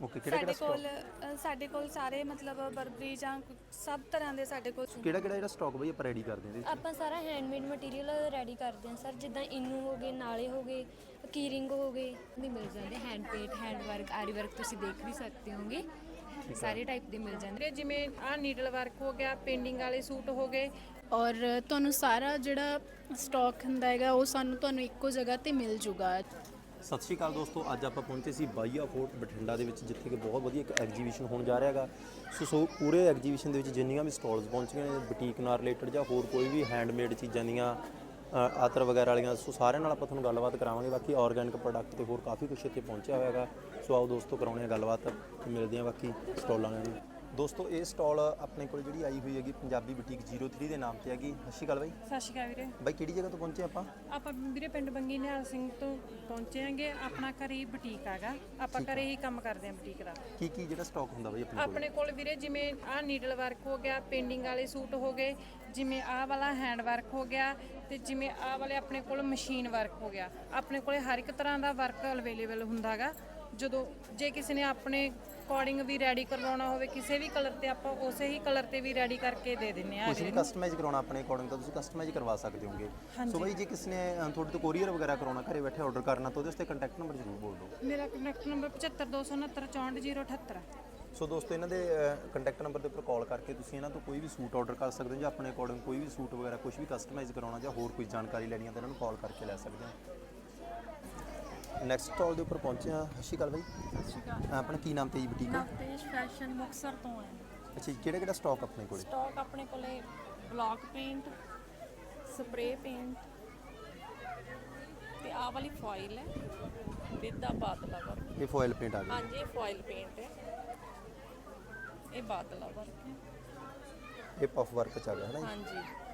Okay ਕਿਹੜਾ ਸਾਡੇ ਕਿਹੜਾ ਕੋਲ ਸਟਾਕ ਅ, ਸਾਡੇ ਕੋਲ ਸਾਰੇ ਮਤਲਬ ਬਰਬਰੀ ਜਾਂ ਕੁ- ਸਭ ਤਰ੍ਹਾਂ ਦੇ ਸਾਡੇ ਕੋਲ ਕਿਹੜਾ ਕਿਹੜਾ ਜਿਹੜਾ ਸਟਾਕ ਬਈ ਆਪਾਂ ਰੈਡੀ ਕਰਦੇ ਹਾਂ ਇਹਦੇ ਆਪਾਂ ਸਾਰਾ ਹੈਂਡਮੇਡ ਮਟੀਰੀਅਲ ਰੈਡੀ ਕਰਦੇ ਹਾਂ ਸਰ ਜਿੱਦਾਂ ਇਨੂ ਹੋ ਗਏ ਨਾਲੇ ਹੋ ਗਏ ਕੀਰਿੰਗ ਹੋ ਗਏ ਵੀ ਮਿਲ ਜਾਂਦੇ ਹੈਂਡ ਪੇਟ ਹੈਂਡ ਵਰਕ ਆਰੀ ਵਰਕ ਤੁਸੀਂ ਦੇਖ ਵੀ ਸਕਦੇ ਹੋਗੇ। ਸਾਰੇ ਟਾਈਪ ਦੇ ਮਿਲ ਜਾਂਦੇ ਵੀਰੇ ਜਿਵੇਂ ਆ ਨੀਡਲ ਵਰਕ ਹੋ ਗਿਆ ਪੇਂਟਿੰਗ ਵਾਲੇ ਸੂਟ ਹੋ ਗਏ। ਔਰ ਤੁਹਾਨੂੰ ਸਾਰਾ ਜਿਹੜਾ ਸਟਾਕ ਹੁੰਦਾ ਹੈਗਾ ਉਹ ਸਾਨੂੰ ਤੁਹਾਨੂੰ ਇੱਕੋ ਜਗ੍ਹਾ ਤੇ ਮਿਲ ਜੂਗਾ। ਸਤਿ ਸ਼੍ਰੀ ਅਕਾਲ ਦੋਸਤੋ, ਅੱਜ ਆਪਾਂ ਪਹੁੰਚੇ ਸੀ ਬਾਈਆ ਫੋਰਟ ਬਠਿੰਡਾ ਦੇ ਵਿੱਚ, ਜਿੱਥੇ ਕਿ ਬਹੁਤ ਵਧੀਆ ਇੱਕ ਐਗਜੀਬਿਸ਼ਨ ਹੋਣ ਜਾ ਰਿਹਾ ਹੈਗਾ। ਸੋ ਸੋ ਪੂਰੇ ਐਗਜੀਬਿਸ਼ਨ ਦੇ ਵਿੱਚ ਜਿੰਨੀਆਂ ਵੀ ਸਟਾਲਸ ਪਹੁੰਚੀਆਂ ਨੇ ਬੁਟੀਕ ਨਾਲ ਰਿਲੇਟਡ ਜਾਂ ਹੋਰ ਕੋਈ ਵੀ ਹੈਂਡਮੇਡ ਚੀਜ਼ਾਂ ਦੀਆਂ ਆਤਰ ਵਗੈਰਾ ਵਾਲੀਆਂ, ਸੋ ਸਾਰਿਆਂ ਨਾਲ ਆਪਾਂ ਤੁਹਾਨੂੰ ਗੱਲਬਾਤ ਕਰਾਵਾਂਗੇ। ਬਾਕੀ ਆਰਗੈਨਿਕ ਪ੍ਰੋਡਕਟ ਤੇ ਹੋਰ ਕਾਫੀ ਕੁਝ ਇੱਥੇ ਪਹੁੰਚਿਆ ਹੋਇਆ ਹੈਗਾ। ਸੋ ਆਓ ਦੋਸਤੋ ਕਰਾਉਣੇ ਆ ਗੱਲਬਾਤ ਤੇ ਮਿਲਦੇ ਆ ਬਾਕੀ ਸਟਾਲਾਂ ਨਾਲ। ਵੀ ਦੋਸਤੋ ਇਹ ਸਟਾਲ ਆਪਣੇ ਕੋਲ ਜਿਹੜੀ ਆਈ ਹੋਈ ਹੈਗੀ ਪੰਜਾਬੀ ਬੁਟੀਕ 03 ਦੇ ਨਾਮ ਤੇ ਹੈਗੀ। ਸਤਿ ਸ਼੍ਰੀ ਅਕਾਲ ਬਾਈ। ਸਤਿ ਸ਼੍ਰੀ ਅਕਾਲ ਵੀਰੇ। ਬਾਈ ਕਿਹੜੀ ਜਗ੍ਹਾ ਤੋਂ ਪਹੁੰਚੇ ਆਪਾਂ? ਆਪਾਂ ਵੀਰੇ ਪਿੰਡ ਬੰਗੀ ਨਿਹਾਲ ਸਿੰਘ ਤੋਂ ਪਹੁੰਚੇ ਆਂਗੇ ਆਪਣਾ ਘਰੇ ਹੀ ਬੁਟੀਕ ਹੈਗਾ। ਆਪਾਂ ਘਰੇ ਹੀ। ਕੰਮ ਕਰਦੇ ਆਂ ਬੁਟੀਕ ਦਾ। ਕੀ ਕੀ ਜਿਹੜਾ ਸਟਾਕ ਹੁੰਦਾ ਬਾਈ ਆਪਣੇ ਕੋਲ? ਆਪਣੇ ਕੋਲ ਵੀਰੇ ਜਿਵੇਂ ਆ ਨੀਡਲ ਵਰਕ ਹੋ ਗਿਆ ਪੇਂਟਿੰਗ ਵਾਲੇ ਸੂਟ ਹੋ ਗਏ ਜਿਵੇਂ ਆਹ ਵਾਲਾ ਹੈਂਡ ਵਰਕ ਹੋ ਗਿਆ ਤੇ ਜਿਵੇਂ ਆਹ ਵਾਲੇ ਆਪਣੇ ਕੋਲ ਮਸ਼ੀਨ ਵਰਕ ਹੋ ਗਿਆ। ਆਪਣੇ ਕੋਲੇ ਹਰ ਇੱਕ ਤਰ੍ਹਾਂ ਦਾ ਵਰਕ ਅਵੇਲੇਬਲ ਹੁੰਦਾਗਾ ਜਦੋਂ ਜੇ ਕਿਸੇ ਨੇ ਆਪਣੇ ਅਕੋਰਡਿੰਗ ਵੀ ਰੈਡੀ ਕਰਵਾਉਣਾ ਹੋਵੇ ਕਿਸੇ ਵੀ ਕਲਰ ਤੇ ਆਪਾਂ ਉਸੇ ਹੀ ਕਲਰ ਤੇ ਵੀ ਰੈਡੀ ਕਰਕੇ ਦੇ ਦਿੰਨੇ ਆ ਕੁਝ ਵੀ ਕਸਟਮਾਈਜ਼ ਕਰਾਉਣਾ ਆਪਣੇ ਅਕੋਰਡਿੰਗ ਤਾਂ ਤੁਸੀਂ ਕਸਟਮਾਈਜ਼ ਕਰਵਾ ਸਕਦੇ ਹੋਗੇ। ਸੋ ਬਾਈ ਜੇ ਕਿਸੇ ਨੇ ਅ, ਤੁਹਾਡੇ ਤੋਂ ਕੋਰੀਅਰ ਵਗੈਰਾ ਕਰਾਉਣਾ ਘਰੇ ਬੈਠੇ ਆਰਡਰ ਕਰਨਾ ਤਾਂ ਉਹਦੇ ਵਾਸਤੇ ਕੰਟੈਕਟ ਨੰਬਰ ਜ਼ਰੂਰ ਬੋਲ ਦਿਓ। ਮੇਰਾ ਕੰਟੈਕਟ ਨੰਬਰ 7529644078 ਸੋ ਦੋਸਤੋ ਇਹਨਾਂ ਦੇ ਕੰਟੈਕਟ ਨੰਬਰ ਦੇ ਉੱਪਰ ਕਾਲ ਕਰਕੇ ਤੁਸੀਂ ਇਹਨਾਂ ਤੋਂ ਕੋਈ ਵੀ ਸੂਟ ਆਰਡਰ ਕਰ ਸਕਦੇ ਹੋ ਜਾਂ ਆਪਣੇ ਅਕੋਰਡਿੰਗ ਕੋਈ ਵੀ ਸੂਟ ਵਗੈਰਾ ਕੁਝ ਵੀ ਕਸਟਮਾਈਜ਼ ਕਰਾਉਣਾ ਜਾਂ ਹੋਰ ਕੋਈ ਜਾਣਕਾਰੀ ਲੈਣੀ ਹੈ ਤਾਂ ਇਹਨਾਂ ਨੂੰ ਕਾਲ ਕਰਕੇ ਲੈ ਸਕਦੇ ਹੋ। ਨੈਕਸਟ ਕਾਲ ਦੇ ਉੱਪਰ ਪਹੁੰਚੇ ਆ ਸਤਿ ਸ਼੍ਰੀ ਅਕਾਲ ਬਾਈ। ਸਤਿ ਸ਼੍ਰੀ ਅਕਾਲ। ਆਪਣਾ ਕੀ ਨਾਮ ਤੇ ਜੀ ਬੁਟੀਕ ਹੈ? ਨਵਤੇਜ ਫੈਸ਼ਨ ਮੁਕਸਰ ਤੋਂ ਹੈ। ਅੱਛਾ ਜੀ ਕਿਹੜਾ ਕਿਹੜਾ ਸਟਾਕ ਆਪਣੇ ਕੋਲੇ? ਸਟਾਕ ਆਪਣੇ ਕੋਲੇ ਬਲੌਕ ਪੇਂਟ ਸਪਰੇ ਪੇਂਟ ਤੇ ਆਹ ਵਾਲੀ ਫੋਇਲ ਹੈ ਵਿਦ ਦਾ ਬਾਦਲਾ ਵਰਕ ਇਹ ਫੋਇਲ ਪੇਂਟ ਆ ਗਿਆ ਹਾਂਜੀ ਇਹ ਫੋਇਲ ਪੇਂਟ ਹੈ। ਇਹ ਬਾਦਲਾ ਵਰਕ ਹੈ। ਇਹ ਪਫ ਵਰਕ ਚ ਆ ਗਿਆ ਹੈ ਨਾ ਜੀ? ਹਾਂਜੀ।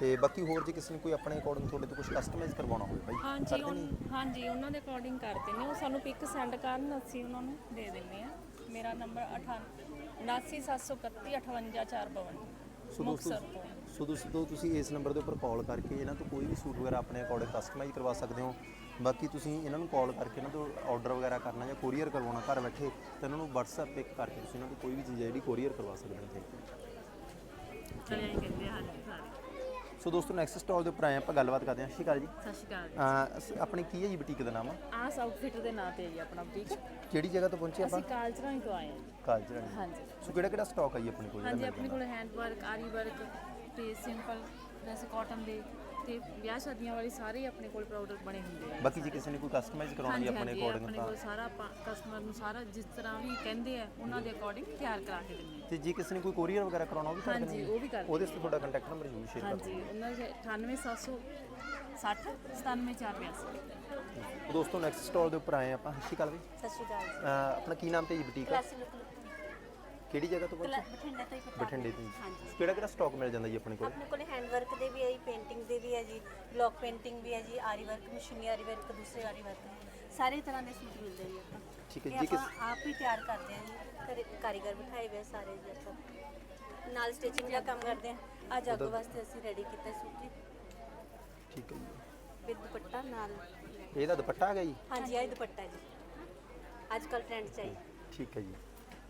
ਤੇ ਬਾਕੀ ਹੋਰ ਜੇ ਕਿਸੇ ਨੇ ਕੋਈ ਆਪਣੇ ਅਕੋਰਡਿੰਗ ਤੁਹਾਡੇ ਤੋਂ ਕੁਝ ਕਸਟਮਾਈਜ਼ ਕਰਵਾਉਣਾ ਹੋਵੇ ਬਾਈ ਹਾਂਜੀ ਉਨ-? ਹਾਂਜੀ ਉਹਨਾਂ ਦੇ ਅਕੋਰਡਿੰਗ ਕਰਦੇ ਨੇ। ਉਹ ਸਾਨੂੰ ਪਿਕ ਸੈਂਡ ਕਰਨ ਅਸੀਂ ਉਹਨਾਂ ਨੂੰ ਦੇ ਦਿੰਦੇ ਆ ਮੇਰਾ ਨੰਬਰ 79731 ਸੋ ਮੁਕਤਸਰ ਦੋਸਤੋ ਤੋਂ। ਸੋ ਦੋਸਤੋ ਤੁਸੀਂ ਇਸ ਨੰਬਰ ਦੇ ਉੱਪਰ ਕਾਲ ਕਰਕੇ ਇਹਨਾਂ ਤੋਂ ਕੋਈ ਵੀ ਸੂਟ ਵਗੈਰਾ ਆਪਣੇ ਅਕੋਰਡਿੰਗ ਕਸਟਮਾਈਜ਼ ਕਰਵਾ ਸਕਦੇ ਹੋ। ਬਾਕੀ ਤੁਸੀਂ ਇਹਨਾਂ ਨੂੰ ਕਾਲ ਕਰਕੇ ਇਹਨਾਂ ਤੋਂ ਆਰਡਰ ਵਗੈਰਾ ਕਰਨਾ ਜਾਂ ਕੋਰੀਅਰ ਕਰਵਾਉਣਾ ਘਰ ਬੈਠੇ ਤਾਂ ਇਹਨਾਂ ਨੂੰ WhatsApp ਪਿਕ ਕਰਕੇ ਤੁਸੀਂ ਇਹਨਾਂ ਤੋਂ ਕੋਈ ਵੀ ਚੀਜ਼ ਹੈ ਜਿਹੜੀ ਕੋਰੀਅਰ ਕਰਵਾ ਸਕਦੇ ਹੋ ਇੱਥੇ। ਚਲੇ ਕਹਿੰਦੇ ਹਾਂਜੀ ਸਾਰੇ। ਸੋ ਦੋਸਤੋ ਨੈਕਸਟ ਸਟਾਲ ਦੇ ਉੱਪਰ ਆਏ ਆਪਾਂ ਗੱਲਬਾਤ ਕਰਦੇ ਹਾਂ। ਸਤਿ ਸ਼੍ਰੀ ਅਕਾਲ ਜੀ। ਸਤਿ ਸ਼੍ਰੀ ਅਕਾਲ ਅਹ ਅਸ- ਆਪਣੀ ਕੀ ਹੈ ਜੀ ਬੁਟੀਕ ਦਾ ਨਾਮ? ਆਹ ਆਊਟਫਿਟ ਦੇ ਨਾਂ ਤੇ ਜੀ ਆਪਣਾ ਬੁਟੀਕ। ਕਿਹੜੀ ਜਗ੍ਹਾ ਤੋਂ ਪਹੁੰਚੇ ਆਪਾਂ? ਅਸੀਂ ਕਾਲਚਰਾਂ ਹੀ ਤੋਂ ਆਏ ਹਾਂ ਜੀ। ਕਾਲਜ ਰਾਣੀ ਹਾਂਜੀ। ਸੋ ਕਿਹੜਾ ਕਿਹੜਾ ਸਟਾਕ ਹੈ ਜੀ ਆਪਣੇ ਕੋਲ? ਹਾਂਜੀ ਜਿਹੜਾ ਆਪਣੇ ਕੋਲ ਹੈਂਡ ਵਰਕ ਆਰੀ ਵਰਕ ਤੇ ਸਿੰਪਲ ਵੈਸੇ ਕਾਟਨ ਦੇ। ਤੇ ਵਿਆਹ ਸ਼ਾਦੀਆਂ ਵਾਲੇ ਸਾਰੇ ਆਪਣੇ ਕੋਲ ਪ੍ਰੋਡਕਟ ਬਣੇ ਹੁੰਦੇ ਆ। ਬਾਕੀ ਜੇ ਕਿਸੇ ਨੇ ਕੋਈ ਕਸਟਮਾਈਜ਼ ਕਰਾਉਣਾ ਜੀ ਹਾਂਜੀ ਆਪਣੇ ਹਾਂਜੀ ਅਕੋਰਡਿੰਗ ਆਪਣੇ ਤਾਂ ਕੋਲ ਸਾਰਾ ਆਪਾਂ ਕਸਟਮਰ ਨੂੰ ਸਾਰਾ ਜਿਸ ਤਰ੍ਹਾਂ ਵੀ ਕਹਿੰਦੇ ਆ ਉਹਨਾਂ ਦੇ ਅਕੋਰਡਿੰਗ ਤਿਆਰ ਕਰਾ ਕੇ ਦਿੰਦੇ ਤੇ ਜੇ ਕਿਸੇ ਨੇ ਕੋਈ ਕੋਰੀਅਰ ਵਗੈਰਾ ਕਰਾਉਣਾ ਉਹ ਵੀ ਆ ਕਰ ਹਾਂਜੀ ਦਿੰਦੇ ਉਹ ਵੀ ਕਰਦੇ ਉਹਦੇ ਵਾਸਤੇ ਤੁਹਾਡਾ ਕੰਟੈਕਟ ਨੰਬਰ ਜ਼ਰੂਰ ਸ਼ੇਅਰ ਕਰ ਹਾਂਜੀ ਉਹਨਾਂ ਦੇ 98760 97482 ਦੋਸਤੋ ਨੈਕਸਟ ਸਟਾਲ ਦੇ ਉੱਪਰ ਆਏ ਆਪਾਂ। ਸਤਿ ਸ਼੍ਰੀ ਅਕਾਲ ਵੀ ਸਤਿ ਸ਼੍ਰੀ ਅਕਾਲ ਜੀ। ਆਪਣਾ ਕੀ ਨਾਮ ਤੇ ਜੀ ਬੁਟੀਕ ਕਲਾਸੀ ਲੁੱਕ ਕਿਹੜੀ ਜਗ੍ਹਾ ਤੋਂ ਪਹੁੰਚੇ ਬਠਿੰਡਾ ਤੋਂ ਹੀ ਪਤਾ ਬਠਿੰਡੇ ਤੋਂ ਹਾਂਜੀ। ਕਿਹੜਾ ਕਿਹੜਾ ਸਟਾਕ ਮਿਲ ਜਾਂਦਾ ਜੀ ਆਪਣੇ ਕੋਲ? ਆਪਣੇ ਕੋਲੇ ਹੈਂਡ ਵਰਕ ਦੇ ਵੀ ਹੈ ਜੀ ਪੇਂਟਿੰਗ ਦੇ ਵੀ ਹੈ ਜੀ ਬਲੌਕ ਪੇਂਟਿੰਗ ਵੀ ਹੈ ਜੀ ਆਰੀ ਵਰਕ ਮਸ਼ੀਨੀ ਆਰੀ ਵਰਕ ਦੂਸਰੇ ਆਰੀ ਵਰਕ ਸਾਰੇ ਤਰ੍ਹਾਂ ਦੇ ਸੂਟ ਮਿਲਦੇ ਜੀ ਆਪਾਂ। ਠੀਕ ਹੈ ਇਹ ਜੀ ਆਪਾਂ ਕਿਸ ਆਪ ਹੀ ਤਿਆਰ ਕਰਦੇ ਹਾਂ ਜੀ ਘਰੇ ਕਾਰੀਗਰ ਬਿਠਾਏ ਹੋਏ ਆ ਸਾਰੇ ਜੀ ਆਪਾਂ। ਨਾਲ ਸਟਿਚਿੰਗ ਦਾ ਕੰਮ ਕਰਦੇ ਹਾਂ। ਆ ਜਾਗੋ ਵਾਸਤੇ ਅਸੀਂ ਰੈਡੀ ਕੀਤਾ ਸੂਟ ਜੀ। ਠੀਕ ਹੈ ਜੀ। ਵਿਦ ਦੁਪੱਟਾ ਨਾਲ। ਇਹਦਾ ਦੁਪੱਟਾ ਗਿਆ ਜੀ? ਹਾਂਜੀ ਆਹ ਦੁਪੱਟਾ ਜੀ। ਅੱਜ ਕੱਲ ਟ੍ਰੈਂਡ ਚ ਆਈ ਠੀਕ ਹੈ ਜੀ।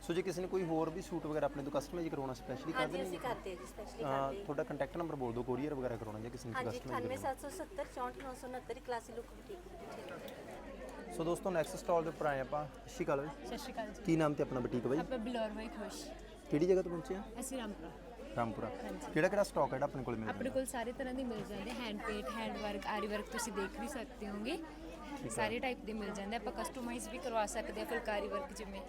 ਸੋ ਜੇ ਕਿਸੇ ਨੇ ਕੋਈ ਹੋਰ ਵੀ ਸੂਟ ਵਗੈਰਾ ਆਪਣੇ ਤੋਂ ਕਸਟਮਾਈਜ਼ ਕਰਾਉਣਾ ਸਪੈਸ਼ਲੀ ਕਰ ਹਾਂਜੀ ਦੇਣੀ ਅਸੀਂ ਕਰਦੇ ਹਾਂ ਜੀ ਸਪੈਸ਼ਲੀ ਕਰਦੇ ਹਾਂ। ਤੁਹਾਡਾ ਕੰਟੈਕਟ ਨੰਬਰ ਬੋਲ ਦਿਓ ਕੋਰੀਅਰ ਵਗੈਰਾ ਕਰਾਉਣਾ ਜਾਂ ਕਿਸੇ ਨੇ ਹਾਂਜੀ customise 98770 64969 classy look boutique so ਦੋਸਤੋ ਨੈਕਸਟ ਸਟਾਲ ਦੇ ਉੱਪਰ ਆਏ ਆਪਾਂ ਸਤਿ ਸ਼੍ਰੀ ਅਕਾਲ ਬਾਈ। ਸਤਿ ਸ਼੍ਰੀ ਅਕਾਲ ਜੀ। ਕੀ ਨਾਮ ਤੇ ਆਪਣਾ ਬੁਟੀਕ ਬਾਈ? ਆਪਾਂ ਬਲੌਰ ਬਾਈ ਖੁਸ਼। ਕਿਹੜੀ ਜਗ੍ਹਾ ਤੋਂ ਪਹੁੰਚੇ ਆ? ਅਸੀਂ ਰਾਮਪੁਰਾ। ਰਾਮਪੁਰਾ। ਕਿਹੜਾ ਕਿਹੜਾ ਸਟਾਕ ਹੈ ਜਿਹੜਾ ਆਪਣੇ ਕੋਲ ਮਿਲ ਆਪਣੇ ਕੋਲ ਸਾਰੇ ਤਰ੍ਹਾਂ ਦੇ ਮਿਲ ਜਾਂਦੇ ਹੈਂਡ ਪੇਟ ਹੈਂਡ ਵਰਕ ਆਰੀ ਵਰਕ ਤੁਸੀਂ ਦੇਖ ਵੀ ਸਕਦੇ ਹੋਗੇ। ਸਾਰੇ ਟਾਈਪ ਦੇ ਮਿਲ ਜਾਂਦੇ ਆਪਾਂ ਕਸਟਮਾਈਜ਼ ਵੀ ਕਰਵਾ ਸਕਦੇ ਆ ਫੁਲਕਾਰੀ ਵਰਕ ਜਿਵੇਂ।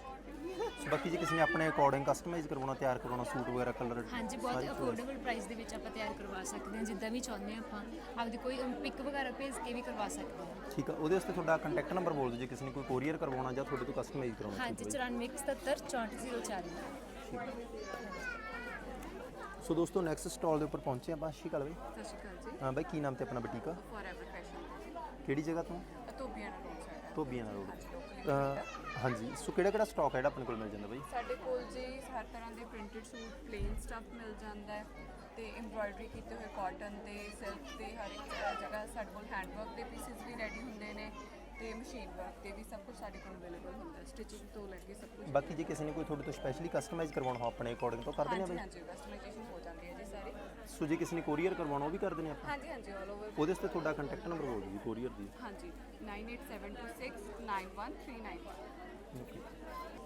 ਬਾਕੀ ਜੇ ਕਿਸੇ ਨੇ ਆਪਣੇ ਅਕੋਰਡਿੰਗ ਕਸਟਮਾਈਜ਼ ਕਰਵਾਉਣਾ ਤਿਆਰ ਕਰਵਾਉਣਾ ਸੂਟ ਵਗੈਰਾ ਕਲਰ ਹਾਂਜੀ ਬਹੁਤ ਅਫੋਰਡੇਬਲ ਪ੍ਰਾਈਸ ਦੇ ਵਿੱਚ ਆਪਾਂ ਤਿਆਰ ਕਰਵਾ ਸਕਦੇ ਹਾਂ ਜਿੱਦਾਂ ਵੀ ਚਾਹੁੰਦੇ ਹਾਂ ਆਪਾਂ। ਆਪਦੀ ਕੋਈ ਪਿਕ ਵਗੈਰਾ ਭੇਜ ਕੇ ਵੀ ਕਰਵਾ ਸਕਦੇ ਹਾਂ ਠੀਕ ਆ ਉਹਦੇ ਵਾਸਤੇ ਤੁਹਾਡਾ ਕੰਟੈਕਟ ਨੰਬਰ ਬੋਲ ਦਿਓ ਜੇ ਕਿਸੇ ਨੇ ਕੋਈ ਕੋਰੀਅਰ ਕਰਵਾਉਣਾ ਜਾਂ ਤੁਹਾਡੇ ਤੋਂ ਕਸਟਮਾਈਜ਼ ਕਰਾਉਣਾ ਹਾਂਜੀ 9477 64040 ਸੋ ਦੋਸਤੋ ਨੈਕਸਟ ਸਟਾਲ ਦੇ ਉੱਪਰ ਪਹੁੰਚੇ ਆਪਾਂ। ਸਤਿ ਸ਼੍ਰੀ ਅਕਾਲ ਬਾਈ। ਸਤਿ ਸ਼੍ਰੀ ਅਕਾਲ ਜੀ। ਹਾਂ ਬਾਈ ਕੀ ਨਾਮ ਤੇ ਆਪਣਾ ਬੁਟੀਕ ਆ? ਫੋਰਐਵਰ ਫੈਸ਼ਨ ਕਿਹੜੀ ਜਗ੍ਹਾ ਤੋਂ? ਧੋਬੀਆਂ ਦਾ ਰੋਡ ਸਾਈਡ ਧੋਬੀਆਂ ਰੋਡ ਹਾਂਜੀ ਸੋ ਕਿਹੜਾ ਕਿਹੜਾ ਸਟਾਕ ਹੈ ਜਿਹੜਾ ਆਪਣੇ ਕੋਲ ਮਿਲ ਜਾਂਦਾ ਬਾਈ? ਸਾਡੇ ਕੋਲ ਜੀ ਹਰ ਤਰ੍ਹਾਂ ਦੇ ਪ੍ਰਿੰਟਡ ਸੂਟ ਪਲੇਨ ਸਟਫ ਮਿਲ ਜਾਂਦਾ ਹੈ ਤੇ ਐਮਬ੍ਰਾਇਡਰੀ ਕੀਤੇ ਹੋਏ ਕਾਟਨ ਤੇ ਸਿਲਕ ਤੇ ਹਰ ਇੱਕ ਜਗ੍ਹਾ ਸਾਡੇ ਕੋਲ ਹੈਂਡਵਰਕ ਦੇ ਪੀਸਿਸ ਵੀ ਰੈਡੀ ਹੁੰਦੇ ਨੇ। ਤੇ ਮਸ਼ੀਨ ਵਰਕ ਤੇ ਵੀ ਸਭ ਕੁਝ ਸਾਡੇ ਕੋਲ ਅਵੇਲੇਬਲ ਹੁੰਦਾ ਹੈ ਸਟਿਚਿੰਗ ਤੋਂ ਲੈ ਕੇ ਸਭ ਕੁਝ ਬਾਕੀ ਜੇ ਕਿਸੇ ਨੇ ਕੋਈ ਤੁਹਾਡੇ ਤੋਂ ਸਪੈਸ਼ਲੀ ਕਸਟਮਾਈਜ਼ ਕਰਵਾਉਣਾ ਹੋ ਆਪਣੇ ਅਕੋਰਡਿੰਗ ਤਾਂ ਕਰ ਦਿੰਦੇ ਆ ਹਾਂਜੀ ਬਈ? ਹਾਂਜੀ ਕਸਟਮਾਈਜ਼ੇਸ਼ਨ ਹੋ ਜਾਂਦੀ ਹੈ ਜੀ ਸਾਰੀ। ਸੋ ਜੇ ਕਿਸੇ ਨੇ ਕੋਰੀਅਰ ਕਰਵਾਉਣਾ ਉਹ ਵੀ ਕਰ ਦਿੰਦੇ ਆਪਾਂ? ਹਾਂਜੀ ਹਾਂਜੀ ਆਲ ਓਵਰ ਉਹਦੇ ਵਾਸਤੇ ਤੁਹਾਡਾ ਕੰਟੈਕਟ ਨੰਬਰ ਦਿਓ ਜੀ ਕੋਰੀਅਰ ਦੀ। ਹਾਂਜੀ 9872691391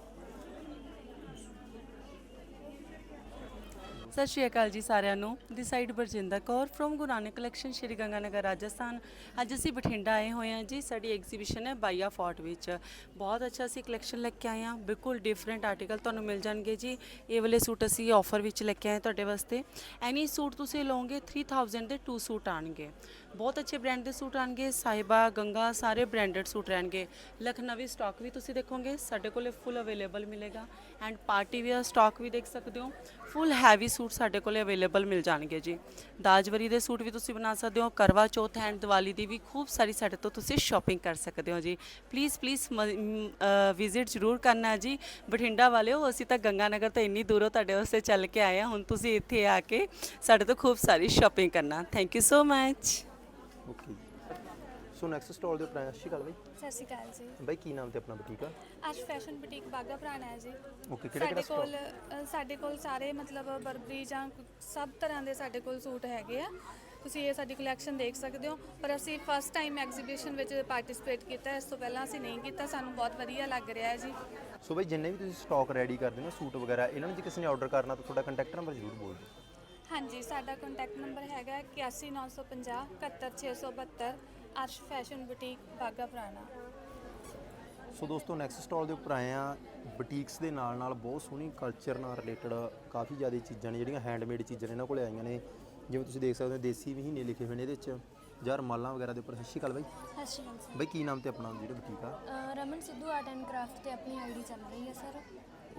ਸਤਿ ਸ਼੍ਰੀ ਅਕਾਲ ਜੀ ਸਾਰਿਆਂ ਨੂੰ। ਦੀ side Barjinder Kaur from Guru Nanak collection Shri Ganganagar Rajasthan. ਅੱਜ ਅਸੀਂ ਬਠਿੰਡਾ ਆਏ ਹੋਏ ਹਾਂ ਜੀ, ਸਾਡੀ ਐਗਜ਼ੀਬਿਸ਼ਨ ਹੈ ਬਾਈਆ ਫੋਰਟ ਵਿੱਚ। ਬਹੁਤ ਅੱਛਾ ਅਸੀਂ ਕਲੈਕਸ਼ਨ ਲੈ ਕੇ ਆਏ ਹਾਂ। ਬਿਲਕੁਲ ਡਿਫਰੈਂਟ ਆਰਟੀਕਲ ਤੁਹਾਨੂੰ ਮਿਲ ਜਾਣਗੇ ਜੀ। ਇਹ ਵਾਲੇ ਸੂਟ ਅਸੀਂ ਆਫਰ ਵਿੱਚ ਲੈ ਕੇ ਆਏ ਤੁਹਾਡੇ ਵਾਸਤੇ। ਐਨੀ ਸੂਟ ਤੁਸੀਂ ਲਓਗੇ 3000 ਦੇ ਟੂ ਸੂਟ ਆਣਗੇ। ਬਹੁਤ ਅੱਛੇ ਬ੍ਰਾਂਡ ਦੇ ਸੂਟ ਆਣਗੇ, ਸਾਹਿਬਾ, ਗੰਗਾ, ਸਾਰੇ ਬ੍ਰਾਂਡਡ ਸੂਟ ਰਹਿਣਗੇ। ਲਖਨਵੀ ਸਟਾਕ ਵੀ ਤੁਸੀਂ ਦੇਖੋਗੇ, ਸਾਡੇ ਕੋਲੇ ਫੁੱਲ ਅਵੇਲੇਬਲ ਮਿਲੇਗਾ ਐਂਡ ਪਾਰਟੀ ਵੇਅਰ ਸਟਾਕ ਵੀ ਦੇਖ ਸਕਦੇ ਹੋ। ਫੁੱਲ ਹੈਵੀ ਸੂਟ ਸਾਡੇ ਕੋਲੇ ਅਵੇਲੇਬਲ ਮਿਲ ਜਾਣਗੇ ਜੀ। ਦਾਜਵਰੀ ਦੇ ਸੂਟ ਵੀ ਤੁਸੀਂ ਬਣਾ ਸਕਦੇ ਹੋ, ਕਰਵਾ ਚੌਥ ਐਂਡ ਦੀਵਾਲੀ ਦੀ ਵੀ ਖੂਬ ਸਾਰੀ ਸਾਡੇ ਤੋਂ ਤੁਸੀਂ ਸ਼ਾਪਿੰਗ ਕਰ ਸਕਦੇ ਹੋ ਜੀ। ਪਲੀਜ਼ ਪਲੀਜ਼ ਵਿਜ਼ਿਟ ਜ਼ਰੂਰ ਕਰਨਾ ਜੀ। ਬਠਿੰਡਾ ਵਾਲਿਓ, ਅਸੀਂ ਤਾਂ ਗੰਗਾਨਗਰ ਤਾਂ ਇੰਨੀ ਦੂਰੋਂ ਤੁਹਾਡੇ ਵਾਸਤੇ ਚੱਲ ਕੇ ਆਏ ਹਾਂ, ਹੁਣ ਤੁਸੀਂ ਇੱਥੇ ਆ ਕੇ ਸਾਡੇ ਤੋਂ ਖੂਬ ਸਾਰੀ ਸ਼ਾਪਿੰਗ ਕਰਨਾ। Thank you so much okay so next stall ਦੇ ਉੱਪਰ ਆਇਆ ਸ਼੍ਰੀ ਅਕਾਲ ਬਾਈ। ਸਤਿ ਸ਼੍ਰੀ ਅਕਾਲ ਜੀ। ਬਾਈ ਕੀ ਨਾਮ ਤੇ ਆਪਣਾ ਬੁਟੀਕ ਆ? ਅੱਜ ਫੈਸ਼ਨ ਬੁਟੀਕ ਬਾਗਾ ਪੁਰਾਣਾ ਹੈ ਜੀ। ਓਕੇ ਕਿਹੜਾ ਕਿਹੜਾ ਸਾਡੇ ਕੋਲ ਸਟਾਲ ਅ, ਸਾਡੇ ਕੋਲ ਸਾਰੇ ਮਤਲਬ ਬਰਬਰੀ ਜਾਂ ਕੁ- ਸਭ ਤਰ੍ਹਾਂ ਦੇ ਸਾਡੇ ਕੋਲ ਸੂਟ ਹੈਗੇ ਆ। ਤੁਸੀਂ ਇਹ ਸਾਡੀ ਕਲੈਕਸ਼ਨ ਦੇਖ ਸਕਦੇ ਹੋ। ਪਰ ਅਸੀਂ ਫਸਟ ਟਾਈਮ ਐਗਜ਼ੀਬਿਸ਼ਨ ਵਿੱਚ ਪਾਰਟਿਸਿਪੇਟ ਕੀਤਾ ਇਸ ਤੋਂ ਪਹਿਲਾਂ ਅਸੀਂ ਨਹੀਂ ਕੀਤਾ। ਸਾਨੂੰ ਬਹੁਤ ਵਧੀਆ ਲੱਗ ਰਿਹਾ ਹੈ ਜੀ। ਸੋ ਬਾਈ ਜਿੰਨੇ ਵੀ ਤੁਸੀਂ ਸਟਾਕ ਰੈਡੀ ਕਰਦੇ ਹੋ ਸੂਟ ਵਗੈਰਾ ਇਹਨਾਂ ਨੂੰ ਜੇ ਕਿਸੇ ਨੇ ਆਰਡਰ ਕਰਨਾ ਤਾਂ ਤੁਹਾਡਾ ਕੰਟੈਕਟ ਨੰਬਰ ਜ਼ਰੂਰ ਬੋਲ ਦਿਓ। ਹਾਂਜੀ ਸਾਡਾ ਕੰਟੈਕਟ ਨੰਬਰ ਹੈਗਾ 81950 71672 ਅਰਸ਼ ਫੈਸ਼ਨ ਬੁਟੀਕ ਬਾਗਾ ਪੁਰਾਣਾ। ਸੋ ਦੋਸਤੋ ਨੈਕਸਟ ਸਟਾਲ ਦੇ ਉੱਪਰ ਆਏ ਆ ਬੁਟੀਕਸ ਦੇ ਨਾਲ ਨਾਲ ਬਹੁਤ ਸੋਹਣੀ ਕਲਚਰ ਨਾਲ ਰਿਲੇਟਡ ਕਾਫੀ ਜ਼ਿਆਦਾ ਚੀਜ਼ਾਂ ਨੇ ਜਿਹੜੀਆਂ ਹੈਂਡਮੇਡ ਚੀਜ਼ਾਂ ਨੇ ਇਹਨਾਂ ਕੋਲੇ ਆਈਆਂ ਨੇ। ਜਿਵੇਂ ਤੁਸੀਂ ਦੇਖ ਸਕਦੇ ਹੋ ਦੇਸੀ ਮਹੀਨੇ ਲਿਖੇ ਹੋਏ ਨੇ ਇਹਦੇ ਵਿੱਚ। ਜਾਂ ਰਮਾਲਾਂ ਵਗੈਰਾ ਦੇ ਉੱਪਰ। ਸਤਿ ਸ਼੍ਰੀ ਅਕਾਲ ਬਾਈ। ਸਤਿ ਸ਼੍ਰੀ ਅਕਾਲ ਬਾਈ ਕੀ ਨਾਮ ਤੇ ਆਪਣਾ ਜਿਹੜਾ ਬੁਟੀਕ ਆ? Raman Sidhu art and craft ਤੇ ਆਪਣੀ ਆਈਡੀ ਚੱਲ ਰਹੀ ਹੈ ਸਰ।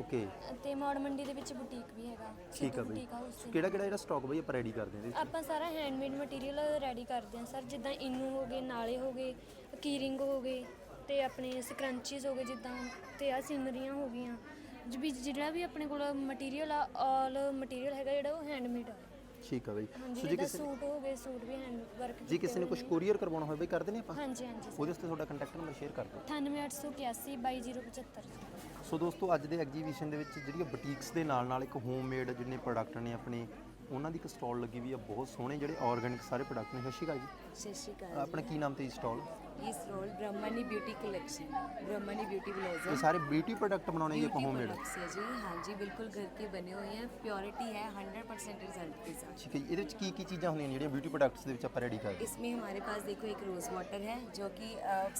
ਓਕੇ ਤੇ ਮੌੜ ਮੰਡੀ ਦੇ ਵਿੱਚ ਬੁਟੀਕ ਵੀ ਹੈਗਾ। ਠੀਕ ਆ ਬਾਈ। ਬੁਟੀਕ ਹਾਊਸ ਕਿਹੜਾ ਕਿਹੜਾ ਜਿਹੜਾ ਸਟਾਕ ਬਾਈ ਆਪਾਂ ਰੈਡੀ ਕਰਦੇ ਹਾਂ ਇਹਦੇ ਆਪਾਂ ਸਾਰਾ ਹੈਂਡਮੇਡ ਮਟੀਰੀਅਲ ਰੈਡੀ ਕਰਦੇ ਹਾਂ ਸਰ ਜਿੱਦਾਂ ਇਨੂ ਹੋ ਗਏ ਨਾਲੇ ਹੋ ਗਏ ਕੀਰਿੰਗ ਹੋ ਗਏ ਤੇ ਆਪਣੇ ਸਕਰੰਚੀਜ਼ ਹੋ ਗਏ ਜਿੱਦਾਂ ਤੇ ਆ ਸਿਨਰੀਆਂ ਹੋ ਗਈਆਂ। ਜ ਵੀ ਜਿਹੜਾ ਵੀ ਆਪਣੇ ਕੋਲ ਮਟੀਰੀਅਲ ਆ ਆਲ ਮਟੀਰੀਅਲ ਹੈਗਾ ਜਿਹੜਾ ਉਹ ਹੈਂਡਮੇਡ ਆ। ਵਿੱਚ ਠੀਕ ਆ ਬਾਈ। ਹਾਂਜੀ ਸੋ ਜੇ ਜਿੱਦਾਂ ਕਿਸੇ ਸੂਟ ਹੋ ਗਏ ਸੂਟ ਵੀ ਹੈਂਡ ਵਰਕ ਜੇ ਕਿਸੇ ਨੇ ਕੁਝ ਕੋਰੀਅਰ ਕਰਵਾਉਣਾ ਹੋਵੇ ਬਾਈ ਕਰਦੇ ਨੇ ਆਪਾਂ? ਹਾਂਜੀ ਹਾਂਜੀ ਉਹਦੇ ਵਾਸਤੇ ਤੁਹਾਡਾ ਕੰਟੈਕਟ ਨੰਬਰ ਸ਼ੇਅਰ ਕਰ ਦਿਓ। 9881 22075 ਸੋ ਦੋਸਤੋ ਅੱਜ ਦੇ ਐਗਜੀਬਿਸ਼ਨ ਦੇ ਵਿੱਚ ਜਿਹੜੀਆਂ ਬੁਟੀਕਸ ਦੇ ਨਾਲ ਨਾਲ ਇੱਕ ਹੋਮ ਮੇਡ ਜਿੰਨੇ ਪ੍ਰੋਡਕਟ ਨੇ ਆਪਣੇ ਉਹਨਾਂ ਦੀ ਇੱਕ ਸਟਾਲ ਲੱਗੀ ਵੀ ਆ ਬਹੁਤ ਸੋਹਣੇ ਜਿਹੜੇ ਆਰਗੈਨਿਕ ਸਾਰੇ ਪ੍ਰੋਡਕਟ ਨੇ। ਸਤਿ ਸ਼੍ਰੀ ਅਕਾਲ ਜੀ। ਸਤਿ ਸ਼੍ਰੀ ਅਕਾਲ ਆਪਣਾ ਕੀ ਨਾਮ ਤੇ ਸਟਾਲ ये role Brahmani beauty collection Brahmani beauty ब्लाउजर सारे ब्यूटी प्रोडक्ट बनाने ये होममेड है। जी। हाँ जी बिल्कुल घर के बने हुए हैं। प्योरिटी है 100% रिज़ल्ट के साथ। ठीक है ਇਹਦੇ ਵਿੱਚ ਕੀ ਕੀ ਚੀਜ਼ਾਂ ਹੁੰਦੀਆਂ ਜਿਹੜੀਆਂ ਬਿਊਟੀ ਪ੍ਰੋਡਕਟਸ ਦੇ ਵਿੱਚ ਆਪਾਂ इसमें हमारे पास देखो एक रोज वाटर है जो कि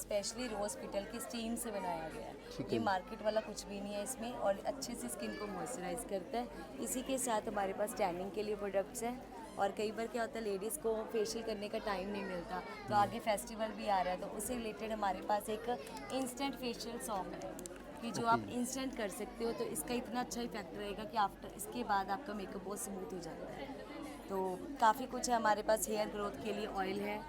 स्पेशली रोज पिटल की स्टीम से बनाया गया है। ये मार्केट वाला कुछ भी नहीं है इसमें और अच्छे से स्किन को मॉइस्चराइज करता है। इसी के साथ हमारे पास टैनिंग के लिए प्रोडक्ट्स हैं। और कई बार क्या होता है लेडीज़ को फेशियल करने का टाइम नहीं मिलता। तो आगे हम्म। फेस्टिवल भी आ रहा है तो उससे रिलेटेड हमारे पास एक इंस्टेंट फेशियल सॉन्ग है कि जो आप इंस्टेंट कर सकते हो तो इसका इतना अच्छा इफ़ेक्ट रहेगा कि आफ्टर इसके बाद आपका मेकअप बहुत स्मूथ हो जाता है। तो काफ़ी कुछ है हमारे पास हेयर ग्रोथ के लिए ऑयल है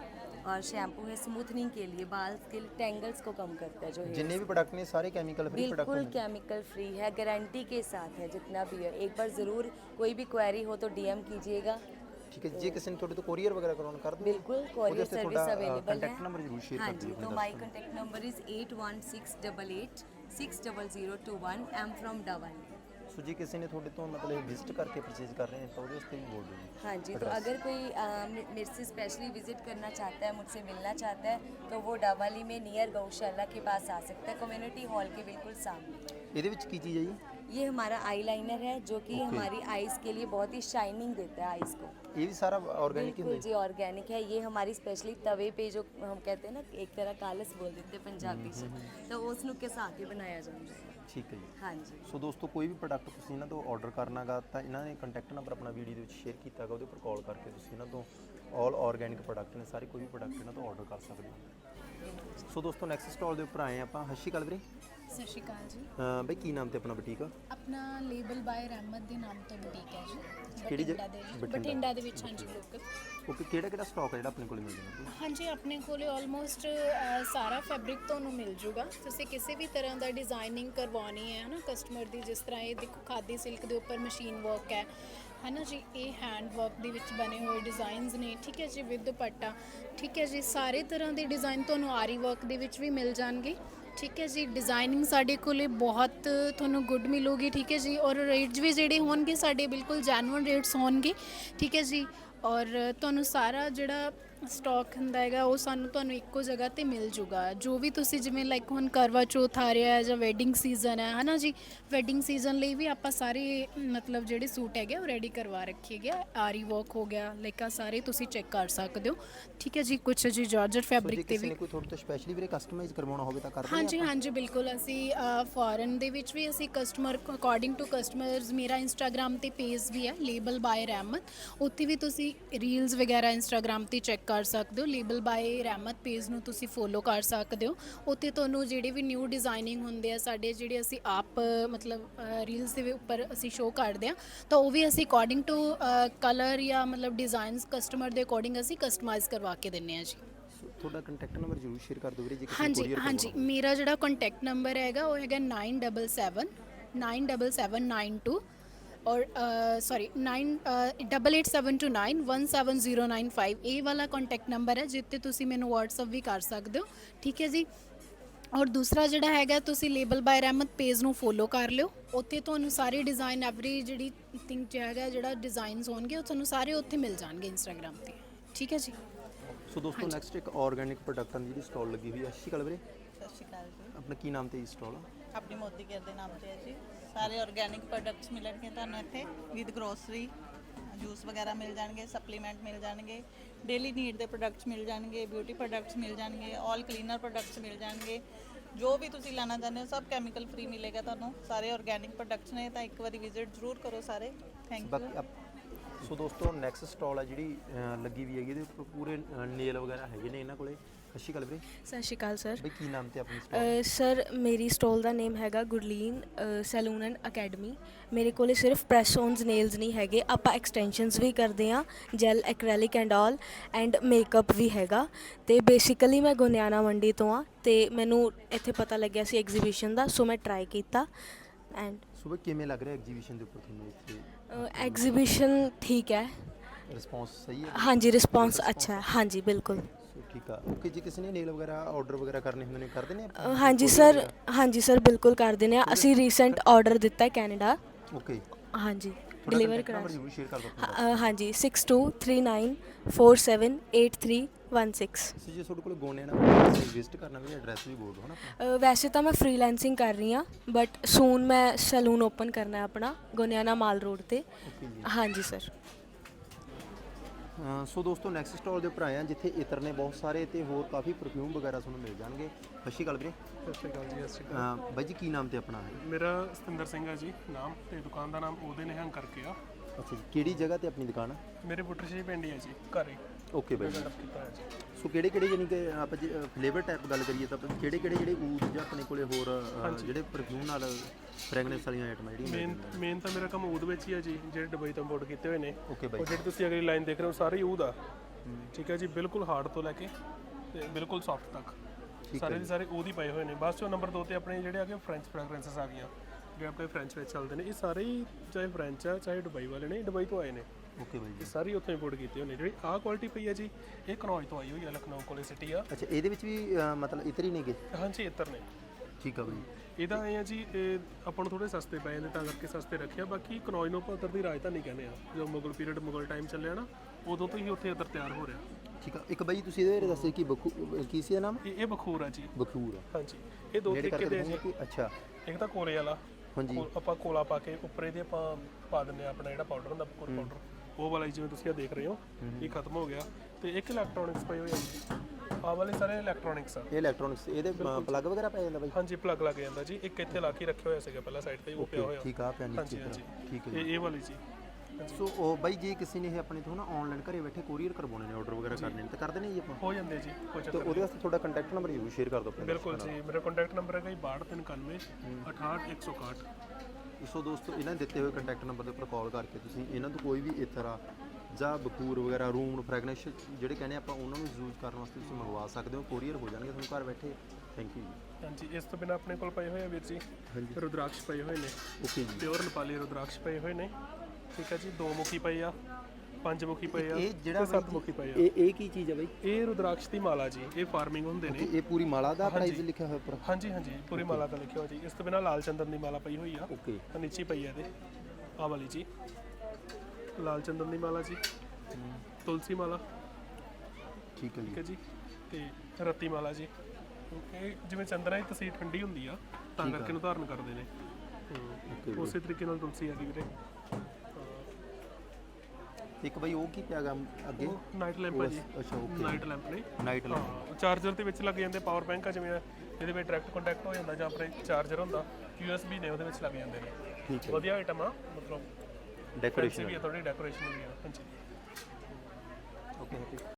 और शैम्पू है स्मूथनिंग के लिए बाल के लिए टेंगल्स को कम करता है जो जितने भी प्रोडक्ट में सारे केमिकल फ्री बिल्कुल केमिकल फ्री है गारंटी के साथ है जितना भी है। एक बार ज़रूर कोई भी क्वेरी हो तो डीएम कीजिएगा। ਠੀਕ ਹੈ ਜੀ, ਜੇ ਕਿਸੇ ਨੇ ਤੁਹਾਡੇ ਤੋਂ ਕੋਰੀਅਰ ਵਗੈਰਾ ਕਰਾਉਣਾ ਕਰ ਦੋ बिल्कुल कोरियर सर्विस अवेलेबल है ਕੰਟੈਕਟ ਨੰਬਰ ਜ਼ਰੂਰ ਸ਼ੇਅਰ हाँ ਕਰ जी ਦਿਓ तो ਆਪਣੇ माई ਦਰਸ਼ਕਾਂ ਨੂੰ। Contact number is eight one six double eight six double zero two one am from डवन ਸੋ ਜੇ ਕਿਸੇ ਨੇ ਤੁਹਾਡੇ ਤੋਂ ਮਤਲਬ ਵਿਜ਼ਿਟ ਕਰਕੇ ਪਰਚੇਜ਼ ਕਰ ਰਹੇ ਨੇ ਤਾਂ ਉਹਦੇ ਵਾਸਤੇ ਵੀ ਬੋਲ ਦਿਓ ਜੀ हाँ जी तो Address। अगर कोई अ, मे- मेरे से स्पेशली विजिट करना चाहता है मुझसे मिलना चाहता है तो वो डावाली में नियर गौशाला के पास आ सकता है कम्युनिटी हॉल के बिल्कुल सामने ਇਹਦੇ ਵਿੱਚ ਕੀ ਚੀਜ਼ ਹੈ ਜੀ ये हमारा आईलाइनर है जो कि हमारी आईज के लिए बहुत ही शाइनिंग देता है आईज को। ये भी सारा ऑर्गेनिक ही बिल्कुल जी ऑर्गेनिक है। ये हमारी स्पेशली तवे पे जो हम कहते हैं ना एक तरह कालस बोल देते हैं ਪੰਜਾਬੀ ਚ ਤਾਂ ਉਸ ਨੂੰ ਕੇ ਸਾਥ ਹੀ ਬਣਾਇਆ ਜਾਂਦਾ ਹੈ ਠੀਕ ਹੈ ਜੀ ਹਾਂਜੀ ਸੋ ਦੋਸਤੋ ਕੋਈ ਵੀ ਪ੍ਰੋਡਕਟ ਤੁਸੀਂ ਇਹਨਾਂ ਤੋਂ ਆਰਡਰ ਕਰਨਾਗਾ ਤਾਂ ਇਹਨਾਂ ਨੇ ਕੰਟੈਕਟ ਨੰਬਰ ਆਪਣਾ ਵੀਡੀਓ ਦੇ ਵਿੱਚ ਸ਼ੇਅਰ ਕੀਤਾਗਾ ਉਹਦੇ ਉੱਪਰ ਕਾਲ ਕਰਕੇ ਤੁਸੀਂ ਇਹਨਾਂ ਤੋਂ ਆਲ ਆਰਗੈਨਿਕ ਪ੍ਰੋਡਕਟ ਨੇ ਸਾਰੇ ਕੋਈ ਵੀ ਪ੍ਰੋਡਕਟ ਇਹਨਾਂ ਤੋਂ ਆਰਡਰ ਕਰ ਸਕਦੇ ਹੋ ਸੋ ਦੋਸਤੋ ਨੈਕਸਟ ਸਟਾਲ ਦੇ ਉੱਪਰ ਆਏ ਆਪਾਂ ਹਸ਼ੀ ਕਲ ਵੀਰੇ ਸਤਿ ਸ਼੍ਰੀ ਅਕਾਲ ਜੀ। ਅਹ ਬਈ ਕੀ ਨਾਮ ਤੇ ਆਪਣਾ ਬੁਟੀਕ ਆ? ਆਪਣਾ ਲੇਬਲ ਬਾਏ ਰਹਿਮਤ ਦੇ ਨਾਮ ਤੋਂ ਬੁਟੀਕ ਹੈ ਜੀ। ਕਿਹੜੀ ਜਗ੍ਹਾ? ਬਠਿੰਡਾ ਦੇ ਵਿੱਚ ਬਠਿੰਡਾ। ਬਠਿੰਡਾ ਦੇ ਵਿੱਚ ਹਾਂਜੀ ਲੋਕਲ ਓਕੇ ਕਿਹੜਾ ਕਿਹੜਾ ਸਟਾਕ ਹੈ ਜਿਹੜਾ ਆਪਣੇ ਕੋਲ ਮਿਲ ਜਾਣਾ? ਹਾਂਜੀ ਆਪਣੇ ਕੋਲੇ ਆਲਮੋਸਟ ਸਾਰਾ ਫੈਬਰਿਕ ਤੁਹਾਨੂੰ ਮਿਲ ਜੂਗਾ। ਤੁਸੀਂ ਕਿਸੇ ਵੀ ਤਰ੍ਹਾਂ ਦਾ ਡਿਜ਼ਾਈਨਿੰਗ ਕਰਵਾਉਣੀ ਹੈ ਨਾ ਕਸਟਮਰ ਦੀ ਜਿਸ ਤਰ੍ਹਾਂ ਇਹ ਦੇਖੋ ਖਾਦੀ ਸਿਲਕ ਦੇ ਉੱਪਰ ਮਸ਼ੀਨ ਵਰਕ ਹੈ। ਹਨਾ ਜੀ ਇਹ ਹੈਂਡ ਵਰਕ ਦੇ ਵਿੱਚ ਬਣੇ ਹੋਏ ਡਿਜ਼ਾਈਨਸ ਨੇ। ਠੀਕ ਹੈ ਜੀ ਵਿਦ ਦੁਪੱਟਾ। ਠੀਕ ਹੈ ਜੀ ਸਾਰੇ ਤਰ੍ਹਾਂ ਦੇ ਡਿਜ਼ਾਈਨ ਤੁਹਾਨੂੰ ਆਰੀ ਵਰਕ ਦੇ ਵਿੱਚ ਵੀ ਮਿਲ ਜਾਣਗੇ। ਠੀਕ ਹੈ ਜੀ ਡਿਜ਼ਾਈਨਿੰਗ ਸਾਡੇ ਕੋਲੇ ਬਹੁਤ ਤੁਹਾਨੂੰ ਗੁੱਡ ਮਿਲੂਗੀ, ਠੀਕ ਹੈ ਜੀ, ਔਰ ਰੇਟਸ ਵੀ ਜਿਹੜੇ ਹੋਣਗੇ, ਸਾਡੇ ਬਿਲਕੁਲ ਜੈਨੂਅਨ ਰੇਟਸ ਹੋਣਗੇ, ਠੀਕ ਹੈ ਜੀ, ਔਰ ਤੁਹਾਨੂੰ ਸਾਰਾ ਜਿਹੜਾ ਸਟਾਕ ਹੁੰਦਾ ਹੈਗਾ ਉਹ ਸਾਨੂੰ ਤੁਹਾਨੂੰ ਇੱਕੋ ਜਗ੍ਹਾ ਤੇ ਮਿਲ ਜੂਗਾ। ਜੋ ਵੀ ਤੁਸੀਂ ਜਿਵੇਂ ਲਾਈਕ ਹੁਣ ਕਰਵਾ ਚੌਥ ਆ ਰਿਹਾ ਹੈ ਜਾਂ ਵੈਡਿੰਗ ਸੀਜ਼ਨ ਹੈ ਹਨਾ ਜੀ? ਵੈਡਿੰਗ ਸੀਜ਼ਨ ਲਈ ਵੀ ਆਪਾਂ ਸਾਰੇ ਮਤਲਬ ਜਿਹੜੇ ਸੂਟ ਹੈਗੇ ਉਹ ਰੈਡੀ ਕਰਵਾ ਰੱਖੇ ਗਿਆ ਆਰੀ ਵਰਕ ਹੋ ਗਿਆ ਲਾਈਕ ਆ ਸਾਰੇ ਤੁਸੀਂ ਚੈੱਕ ਕਰ ਸਕਦੇ ਹੋ। ਠੀਕ ਹੈ ਜੀ ਕੁਛ ਜੀ ਜਾਰਜਟ ਫੈਬਰਿਕ ਤੇ ਵੀ ਕੋਈ ਤੋਂ ਸਪੈਸ਼ਲੀ ਵੀਰੇ ਕਸਟਮਾਈਜ਼ ਕਰਵਾਉਣਾ ਹੋਵੇ ਤਾਂ ਕਰਦੇ ਹਾਂਜੀ ਹਾਂਜੀ ਬਿਲਕੁਲ। ਅਸੀਂ ਫੋਰਨ ਦੇ ਵਿੱਚ ਵੀ ਅਸੀਂ ਕਸਟਮਰ ਅਕੋਰਡਿੰਗ ਟੂ ਕਸਟਮਰਸ ਮੇਰਾ ਇੰਸਟਾਗ੍ਰam ਤੇ ਪੇਜ ਵੀ ਹੈ ਲੇਬਲ ਬਾਏ ਰਹਿਮਤ ਉੱਥੇ ਵੀ ਤੁਸੀਂ ਰੀਲਸ ਵਗੈਰਾ ਇੰਸਟਾਗ੍ਰam ਤੇ ਚੈੱਕ ਕਰ ਸਕਦੇ ਹੋ। ਲੇਬਲ ਬਾਏ ਰਹਿਮਤ ਪੇਜ ਨੂੰ ਤੁਸੀਂ ਫੋਲੋ ਕਰ ਸਕਦੇ ਹੋ। ਉੱਥੇ ਤੁਹਾਨੂੰ ਜਿਹੜੇ ਵੀ ਨਿਊ ਡਿਜ਼ਾਈਨਿੰਗ ਹੁੰਦੇ ਆ ਸਾਡੇ ਜਿਹੜੇ ਅਸੀਂ ਆਪ ਮਤਲਬ ਰੀਲਸ ਦੇ ਉੱਪਰ ਅਸੀਂ ਸ਼ੋਅ ਕਰਦੇ ਆ ਤਾਂ ਉਹ ਵੀ ਅਸੀਂ ਅਕੋਰਡਿੰਗ ਟੂ ਕਲਰ ਜਾਂ ਮਤਲਬ ਡਿਜ਼ਾਈਨਸ ਕਸਟਮਰ ਦੇ ਅਕੋਰਡਿੰਗ ਅਸੀਂ ਕਸਟਮਾਈਜ਼ ਕਰਵਾ ਕੇ ਦਿੰਨੇ ਆ ਜੀ। ਤੁਹਾਡਾ ਕੰਟੈਕਟ ਨੰਬਰ ਜ਼ਰੂਰ ਸ਼ੇਅਰ ਕਰ ਦਿਓ ਵੀਰੇ ਜੇ ਕਿਸੇ ਹਾਂਜੀ ਹਾਂਜੀ। ਮੇਰਾ ਜਿਹੜਾ ਕੰਟੈਕਟ ਨੰਬਰ ਹੈਗਾ ਉਹ ਹੈਗਾ 977 97792 ਔਰ ਸੌਰੀ 9872917095 ਇਹ ਵਾਲਾ ਕੰਟੈਕਟ ਨੰਬਰ ਹੈ ਜਿੱਤੇ ਤੁਸੀਂ ਮੈਨੂੰ WhatsApp ਵੀ ਕਰ ਸਕਦੇ ਹੋ ਠੀਕ ਹੈ ਜੀ ਔਰ ਦੂਸਰਾ ਜਿਹੜਾ ਹੈਗਾ ਤੁਸੀਂ ਲੇਬਲ ਬਾਏ ਰਹਿਮਤ ਪੇਜ ਨੂੰ ਫੋਲੋ ਕਰ ਲਿਓ ਉੱਥੇ ਤੁਹਾਨੂੰ ਸਾਰੇ ਡਿਜ਼ਾਈਨ ਐਵਰੀ ਜਿਹੜੀ ਥਿੰਗ ਹੈਗਾ ਜਿਹੜਾ ਡਿਜ਼ਾਈਨਸ ਹੋਣਗੇ ਉਹ ਤੁਹਾਨੂੰ ਸਾਰੇ ਉੱਥੇ ਮਿਲ ਜਾਣਗੇ ਇੰਸਟਾਗ੍ਰam ਤੇ ਠੀਕ ਹੈ ਜੀ ਸੋ ਦੋਸਤੋ ਨੈਕਸਟ ਇੱਕ ਆਰਗੈਨਿਕ ਪ੍ਰੋਡਕਟਾਂ ਦੀ ਜਿਹੜੀ ਸਟਾਲ ਲੱਗੀ ਹੋਈ ਹੈ ਸਤਿ ਸ਼੍ਰੀ ਅਕਾਲ ਵੀਰੇ ਸਤਿ ਸ਼੍ਰੀ ਅਕਾਲ ਜੀ। ਆਪਣਾ ਕੀ ਨਾਮ ਤੇ ਜੀ ਸਟਾਲ ਆਪਣੀ ਮੋਦੀ ਕੇਅਰ ਦੇ ਨਾਮ ਤੇ ਹੈ ਜੀ। ਸਾਰੇ ਆਰਗੈਨਿਕ ਪ੍ਰੋਡਕਟਸ ਮਿਲਣਗੇ ਤੁਹਾਨੂੰ ਇੱਥੇ ਵਿਦ ਗਰੋਸਰੀ ਜੂਸ ਵਗੈਰਾ ਮਿਲ ਜਾਣਗੇ ਸਪਲੀਮੈਂਟ ਮਿਲ ਜਾਣਗੇ ਡੇਲੀ ਨੀਡ ਦੇ ਪ੍ਰੋਡਕਟਸ ਮਿਲ ਜਾਣਗੇ ਬਿਊਟੀ ਪ੍ਰੋਡਕਟਸ ਮਿਲ ਜਾਣਗੇ ਆਲ ਕਲੀਨਰ ਪ੍ਰੋਡਕਟਸ ਮਿਲ ਜਾਣਗੇ। ਜੋ ਵੀ ਤੁਸੀਂ ਲੈਣਾ ਚਾਹੁੰਦੇ ਹੋ, ਸਭ ਕੈਮੀਕਲ ਫ੍ਰੀ ਮਿਲੇਗਾ ਤੁਹਾਨੂੰ। ਸਾਰੇ ਆਰਗੈਨਿਕ ਪ੍ਰੋਡਕਟਸ ਨੇ, ਤਾਂ ਇੱਕ ਵਾਰੀ ਵਿਜ਼ਿਟ ਜ਼ਰੂਰ ਕਰੋ ਸਾਰੇ। ਥੈਂਕ ਯੂ ਸੋ ਦੋਸਤੋ ਨੈਕਸਟ ਸਟਾਲ ਹੈ ਜਿਹੜੀ ਲੱਗੀ ਵੀ ਹੈਗੀ, ਇਹਦੇ ਉੱਪਰ ਪੂਰੇ ਨੇਲ ਵਗੈਰਾ ਹੈਗੇ ਨੇ ਇਹਨਾਂ ਕੋਲੇ। ਸਤਿ ਸ਼੍ਰੀ ਅਕਾਲ ਵੀਰੇ। ਸਤਿ ਸ਼੍ਰੀ ਅਕਾਲ ਸਰ। ਬਈ ਕੀ ਨਾਮ ਤੇ ਆਪਣੀ ਅ, ਸਰ ਮੇਰੀ ਸਟੋਲ ਦਾ ਨੇਮ ਹੈਗਾ ਗੁਰਲੀਨ ਸੈਲੂਨ ਐਂਡ ਅਕੈਡਮੀ ਮੇਰੇ ਕੋਲੇ ਸਿਰਫ ਪ੍ਰੈਸ ਔਨਸ ਨੇਲਸ ਨਹੀਂ ਹੈਗੇ। ਆਪਾਂ ਐਕਸਟੈਂਸ਼ਨਸ ਵੀ ਕਰਦੇ ਆ gel acrylic and all and makeup ਵੀ ਹੈਗਾ। ਤੇ ਬੇਸਿਕਲੀ ਮੈਂ ਗੋਨਿਆਣਾ ਮੰਡੀ ਤੋਂ ਆ ਤੇ ਮੈਨੂੰ ਇੱਥੇ ਪਤਾ ਲੱਗਿਆ ਸੀ ਐਗਜ਼ੀਬਿਸ਼ਨ ਦਾ ਸੋ ਮੈਂ ਟਰਾਈ ਕੀਤਾ। ਐਂਡ ਸੋ ਬਈ ਕਿਵੇਂ ਲੱਗ ਰਿਹਾ ਐਗਜੀਬਿਸ਼ਨ ਦੇ ਉੱਪਰ ਤੁਹਾਨੂੰ ਇੱਥੇ? ਐਗਜ਼ੀਬਿਸ਼ਨ ਠੀਕ ਹੈ। ਰਿਸਪੌਂਸ ਸਹੀ ਹੈ? ਹਾਂਜੀ ਰਿਸਪੌਂਸ ਅੱਛਾ ਹੈ। ਹਾਂਜੀ ਬਿਲਕੁਲ। ਠੀਕ ਆ। ਓਕੇ ਜੇ ਕਿਸੇ ਨੇ ਨੇਲ ਵਗੈਰਾ ਆਰਡਰ ਵਗੈਰਾ ਕਰਨੇ ਹੁੰਦੇ ਨੇ ਕਰਦੇ ਨੇ ਅ, ਹਾਂਜੀ ਸਰ ਹਾਂਜੀ ਸਰ ਬਿਲਕੁਲ ਕਰ ਦਿੰਦੇ ਆ। ਅਸੀਂ ਰੀਸੈਂਟ ਆਰਡਰ ਦਿੱਤਾ ਹੈ ਕੈਨੇਡਾ ਓਕੇ ਹਾਂਜੀ। ਡਿਲੀਵਰ ਕਰਾ ਨੰਬਰ ਜ਼ਰੂਰ ਸ਼ੇਅਰ ਕਰ ਦਿਓ ਆਪਣਾ। ਅ, ਹਾਂਜੀ। 6239478316 ਸੋ ਜੇ ਤੁਹਾਡੇ ਕੋਲ ਗੋਨੇ ਨਾਲ ਵਿਜ਼ਿਟ ਕਰਨਾ ਵੀ ਐਡਰੈਸ ਵੀ ਬੋਲ ਦਿਓ ਹਨਾ ਆਪਣਾ। ਅ, ਵੈਸੇ ਤਾਂ ਮੈਂ ਫ੍ਰੀਲੈਂਸਿੰਗ ਕਰ ਰਹੀ ਹਾਂ ਬਟ ਸੂਨ ਮੈਂ ਸੈਲੂਨ ਓਪਨ ਕਰਨਾ ਹੈ ਆਪਣਾ ਗੋਨਿਆਣਾ ਮਾਲ ਰੋਡ ਤੇ। ਓਕੇ ਜੀ। ਹਾਂਜੀ ਸਰ। ਸੋ ਦੋਸਤੋ ਨੈਕਸਟ ਸਟਾਲ ਦੇ ਉੱਪਰ ਆਏ ਆ ਜਿੱਥੇ ਇਤਰ ਨੇ ਬਹੁਤ ਸਾਰੇ ਤੇ ਹੋਰ ਕਾਫੀ ਪਰਫਿਊਮ ਵਗੈਰਾ ਤੁਹਾਨੂੰ ਮਿਲ ਜਾਣਗੇ। ਸਤਿ ਸ਼੍ਰੀ ਅਕਾਲ ਵੀਰੇ। ਸਤਿ ਸ਼੍ਰੀ ਅਕਾਲ ਜੀ ਸਤਿ ਸ਼੍ਰੀ ਅਹ ਬਾਈ ਜੀ ਕੀ ਨਾਮ ਤੇ ਆਪਣਾ ਹੈ? ਮੇਰਾ ਸਤਿੰਦਰ ਸਿੰਘ ਆ ਜੀ ਨਾਮ ਤੇ ਦੁਕਾਨ ਦਾ ਨਾਮ ਉਹਦੇ ਨਿਹੰਗ ਕਰਕੇ ਆ। ਅੱਛਾ ਜੀ ਕਿਹੜੀ ਜਗ੍ਹਾ ਤੇ ਆਪਣੀ ਦੁਕਾਨ ਹੈ ਮੇਰੇ ਪੁੱਤਰ ਸ਼੍ਰੀ ਪਿੰਡ ਹੀ ਹੈ ਜੀ ਘਰੇ ਓਕੇ ਬਾਈ ਜੀ। ਡਿਵੈਲਪ ਕੀਤਾ ਹੈ ਜੀ। ਸੋ ਕਿਹੜੇ ਕਿਹੜੇ ਯਾਨੀ ਕਿ ਆਪਾਂ ਫਲੇਵਰ ਟਾਈਪ ਗੱਲ ਕਰੀਏ ਤਾਂ ਕਿਹੜੇ ਕਿਹੜੇ ਜਿਹੜੇ ਊਡ ਜਾਂ ਆਪਣੇ ਕੋਲੇ ਹੋਰ ਅਹ, ਜਿਹੜੇ ਪਰਫਿਊਮ ਨਾਲ ਫ੍ਰੈਗਨੈਂਸ ਵਾਲੀਆਂ ਆਈਟਮਾਂ ਜਿਹੜੀਆਂ ਮੇਨ। ਮੇਨ ਤਾਂ ਮੇਰਾ ਕੰਮ ਊਦ ਵਿੱਚ ਹੀ ਹੈ ਜੀ ਜਿਹੜੇ ਦੁਬਈ ਤੋਂ ਇੰਪੋਰਟ ਕੀਤੇ ਹੋਏ ਨੇ। Okay bye. ਉਹ ਜਿਹੜੀ ਤੁਸੀਂ ਅਗਲੀ ਲਾਈਨ ਦੇਖ ਰਹੇ ਹੋ ਸਾਰੇ ਊਦ ਆ। ਠੀਕ ਹੈ ਜੀ ਬਿਲਕੁਲ ਹਾਰਡ ਤੋਂ ਲੈ ਕੇ ਤੇ ਬਿਲਕੁਲ ਸੌਫਟ ਤੱਕ। ਸਾਰੇ ਦੇ ਸਾਰੇ ਊਦ ਹੀ ਪਏ ਹੋਏ ਨੇ। ਬਸ ਚੋਂ ਨੰਬਰ 2 ਤੇ ਆਪਣੇ ਜਿਹੜੇ ਆ ਗਏ ਫ੍ਰੈਂਚ ਫ੍ਰੈਗਰੈਂਸਸ ਆ ਗਈਆਂ। ਜਿਹੜੇ ਆਪਣੇ ਫ੍ਰੈਂਚ ਵਿੱਚ ਚੱਲਦੇ ਨੇ ਇਹ ਸਾਰੇ ਹੀ ਚਾਹੇ ਫ੍ਰੈਂਚ ਆ ਚਾਹੇ ਦੁਬਈ ਵਾਲੇ ਨੇ ਦੁਬਈ ਤੋਂ ਆਏ ਨੇ। ਓਕੇ ਬਾਈ ਜੀ। ਸਾਰੀ ਉੱਥੋਂ ਇੰਪੋਰਟ ਕੀਤੇ ਨੇ ਜਿਹੜੀ ਆਹ ਕੁਆਲਿਟੀ ਪਈ ਹੈ ਜੀ ਇਹ ਕਨੌਜ ਤੋਂ ਆਈ ਹੋਈ ਹੈ ਲਖਨਊ ਕੋਲੇ ਸਿਟੀ ਆ। ਅੱਛਾ ਇਹਦੇ ਵਿੱਚ ਵੀ ਅਹ, ਮਤਲਬ ਇਤਰ ਨੇਗੇ ਹਾਂਜੀ ਇੱਧਰ ਨੇ। ਠੀਕ ਆ ਬਾਈ। ਇਹਦਾ ਇਹ ਆ ਜੀ ਇਹ ਆਪਾਂ ਨੂੰ ਥੋੜੇ ਸਸਤੇ ਪਏ ਨੇ ਤਾਂ ਕਰਕੇ ਸਸਤੇ ਰੱਖਿਆ। ਬਾਕੀ ਕਨੌਜ ਨੂੰ ਆਪਾਂ ਉੱਧਰ ਦੀ ਰਾਜਧਾਨੀ ਕਹਿੰਦੇ ਆ। ਜਦੋਂ ਮੁਗਲ ਪੀਰੀਅਡ ਮੁਗਲ ਟਾਈਮ ਚੱਲਿਆ ਨਾ ਉਦੋਂ ਤੋਂ ਹੀ ਉੱਥੇ ਇੱਧਰ ਤਿਆਰ ਹੋ ਰਿਹਾ। ਠੀਕ ਆ। ਇੱਕ ਬਾਈ ਤੁਸੀਂ ਇਹਦੇ ਬਾਰੇ ਦੱਸਿਓ ਕਿ ਬਖੂ ਕੀ ਸੀ ਇਹ ਨਾਮ? ਇਹ ਇਹ ਬਖੂਰ ਆ ਜੀ। ਬਖੂਰ ਆ। ਹਾਂਜੀ। ਇਹ ਦੋ ਤਰੀਕੇ ਦੇ ਆ। ਜੀ ਦਿਖਾਉਂਗੇ ਕਿ ਅੱਛਾ। ਇੱਕ ਤਾਂ ਕੋਲੇ ਵਾਲਾ। ਹਾਂਜੀ। ਕੋਲ- ਆਪਾਂ ਕੋਲਾ ਪਾ ਕੇ ਉੱਪਰ ਇਹਦੇ ਆਪਾਂ ਪਾ ਦਿੰਨੇ ਆ ਆਪਣਾ ਜਿਹੜਾ ਪਾਊਡਰ ਹੁੰਦਾ ਬਖੂਰ ਪਾਊਡਰ ਉਹ ਵਾਲਾ ਜਿਵੇਂ ਤੁਸੀਂ ਆ ਦੇਖ ਰਹੇ ਹੋ ਇਹ ਖਤਮ ਹੋ ਗਿਆ ਤੇ ਇੱਕ ਇਲੈਕਟ੍ਰੋਨਿਕਸ ਪਏ ਹੋਏ ਆ ਜੀ। ਆਹ ਵਾਲੇ ਸਾਰੇ ਇਲੈਕਟ੍ਰੋਨਿਕਸ ਆ। ਇਹ ਇਲੈਕਟ੍ਰੋਨਿਕਸ ਇਹਦੇ ਪਲੱਗ ਵਗੈਰਾ ਪੈ ਜਾਂਦਾ ਬਾਈ? ਹਾਂਜੀ ਪਲੱਗ ਲੱਗ ਜਾਂਦਾ ਜੀ। ਇੱਕ ਇੱਥੇ ਲਾ ਕੇ ਰੱਖਿਆ ਹੋਇਆ ਸੀਗਾ ਪਹਿਲਾਂ ਸਾਈਡ ਤੇ ਉਹ ਪਿਆ ਹੋਇਆ। ਠੀਕ ਆ ਪਿਆ ਨੀਚੇ। ਠੀਕ ਹੈ ਇਹ ਇਹ ਵਾਲੀ ਜੀ। ਸੋ ਉਹ ਬਾਈ ਜੇ ਕਿਸੇ ਨੇ ਇਹ ਆਪਣੇ ਤੋਂ ਨਾ ਆਨਲਾਈਨ ਘਰੇ ਬੈਠੇ ਕੋਰੀਅਰ ਕਰਵਾਉਣੇ ਨੇ ਆਰਡਰ ਵਗੈਰਾ ਕਰਨੇ ਨੇ ਤਾਂ ਕਰ ਦਿੰਦੇ ਜੀ ਆਪਾਂ? ਹੋ ਜਾਂਦੇ ਜੀ ਕੋਈ ਤੇ ਚੱਕਰ ਉਹਦੇ ਵਾਸਤੇ ਤੁਹਾਡਾ ਕੰਟੈਕਟ ਨੰਬਰ ਜ਼ਰੂਰ ਸ਼ੇਅਰ ਕਰ ਦਿਓ ਬਿਲਕੁਲ ਜੀ ਮੇਰਾ ਕੰਟੈਕਟ ਨੰਬਰ ਹੈਗਾ ਜੀ 6291 68161 ਸੋ ਦੋਸਤੋ ਇਹਨਾਂ ਦਿੱਤੇ ਹੋਏ ਕੰਟੈਕਟ ਨੰਬਰ ਦੇ ਉੱਪਰ ਕਾਲ ਕਰਕੇ ਤੁਸੀਂ ਇਹਨਾਂ ਤੋਂ ਕੋਈ ਵੀ ਇਤਰ ਆ ਜਾਂ ਬਖੂਰ ਵਗੈਰਾ ਰੂਮ ਫ੍ਰੈਗਨੈਂਸ ਜਿਹੜੇ ਕਹਿੰਦੇ ਆਪਾਂ ਉਹਨਾਂ ਨੂੰ ਯੂਜ਼ ਕਰਨ ਵਾਸਤੇ ਤੁਸੀਂ ਮੰਗਵਾ ਸਕਦੇ ਹੋ। ਕੋਰੀਅਰ ਹੋ ਜਾਣਗੇ ਤੁਹਾਨੂੰ ਘਰ ਬੈਠੇ। ਥੈਂਕ ਯੂ ਜੀ। ਹਾਂਜੀ ਇਸ ਤੋਂ ਬਿਨਾ ਆਪਣੇ ਕੋਲ ਪਏ ਹੋਏ ਆ ਵੀਰ ਜੀ। ਹਾਂਜੀ। ਰੁਦਰਾਕਸ਼ ਪਏ ਹੋਏ ਨੇ। ਓਕੇ ਜੀ। ਪਿਓਰ ਨੇਪਾਲੀ ਰੁਦਰਾਕਸ਼ ਪਏ ਹੋਏ ਨੇ। ਠੀਕ ਹੈ ਜੀ ਦੋ ਮੁਖੀ ਪਏ ਆ। ਪੰਜ ਮੁਖੀ ਪਏ ਆ ਇਹ ਜਿਹੜਾ ਸੱਤ ਮੁਖੀ ਪਏ ਆ। ਇਹ ਇਹ ਕੀ ਚੀਜ਼ ਹੈ ਬਾਈ? ਇਹ ਰੁਦਰਾਕਸ਼ ਦੀ ਮਾਲਾ ਜੀ ਇਹ ਫਾਰਮਿੰਗ ਹੁੰਦੇ ਨੇ। ਇਹ ਪੂਰੀ ਮਾਲਾ ਦਾ ਪ੍ਰਾਈਸ। ਲਿਖਿਆ ਹੋਇਆ ਉੱਪਰ? ਹਾਂਜੀ ਹਾਂਜੀ ਪੂਰੀ ਮਾਲਾ ਦਾ ਲਿਖਿਆ ਹੋਇਆ ਜੀ। ਇਸ ਤੋਂ ਬਿਨਾਂ ਲਾਲ ਚੰਦਨ ਦੀ ਮਾਲਾ ਪਈ ਹੋਈ ਆ। ਓਕੇ ਨੀਚੇ ਪਈ ਹੈ ਇਹਦੇ। ਆਹ ਵਾਲੀ ਜੀ। ਲਾਲ ਚੰਦਨ ਦੀ ਮਾਲਾ ਜੀ। ਤੁਲਸੀ ਮਾਲਾ। ਠੀਕ ਹੈ ਠੀਕ ਹੈ ਜੀ। ਤੇ ਰਤੀ ਮਾਲਾ ਜੀ। ਇਹ ਜਿਵੇਂ ਚੰਦਨਾ ਦੀ ਤਸੀਰ ਠੰਡੀ ਹੁੰਦੀ ਆ ਤਾਂ ਆ। ਕਰਕੇ ਇਹਨੂੰ ਧਾਰਨ ਕਰਦੇ ਨੇ। ਉਸੇ ਤਰੀਕੇ ਨਾਲ ਤੁਲਸੀ ਆ ਵੀਰੇ। ਇੱਕ ਬਾਈ ਉਹ ਕੀ ਪਿਆਗਾ ਅੱਗੇ? ਉਹ ਨਾਈਟ ਲੈਂਪ ਆ ਜੀ। ਅੱਛਾ ਓਕੇ ਨਾਈਟ ਲੈਂਪ ਨੇ ਨਾਈਟ ਲੈਂਪ ਚਾਰਜਰ ਦੇ ਵਿੱਚ ਲੱਗ ਜਾਂਦੇ ਪਾਵਰ ਬੈਂਕ ਆ ਜਿਵੇਂ ਇਹਦੇ ਵਿੱਚ ਡਾਇਰੈਕਟ ਕੰਟੈਕਟ ਹੋ ਜਾਂਦਾ ਜਾਂ ਆਪਣੇ ਚਾਰਜਰ ਹੁੰਦਾ USB ਨੇ ਉਹਦੇ ਵਿੱਚ ਲੱਗ ਜਾਂਦੇ ਨੇ। ਠੀਕ ਹੈ। ਵਧੀਆ ਆਈਟਮ ਆ ਮਤਲਬ ਡੈਕੋਰੇਸ਼ਨ ਵੀ ਆ ਥੋੜੀ ਡੈਕੋਰੇਸ਼ਨ ਵੀ ਆ ਹਾਂਜੀ। ਓਕੇ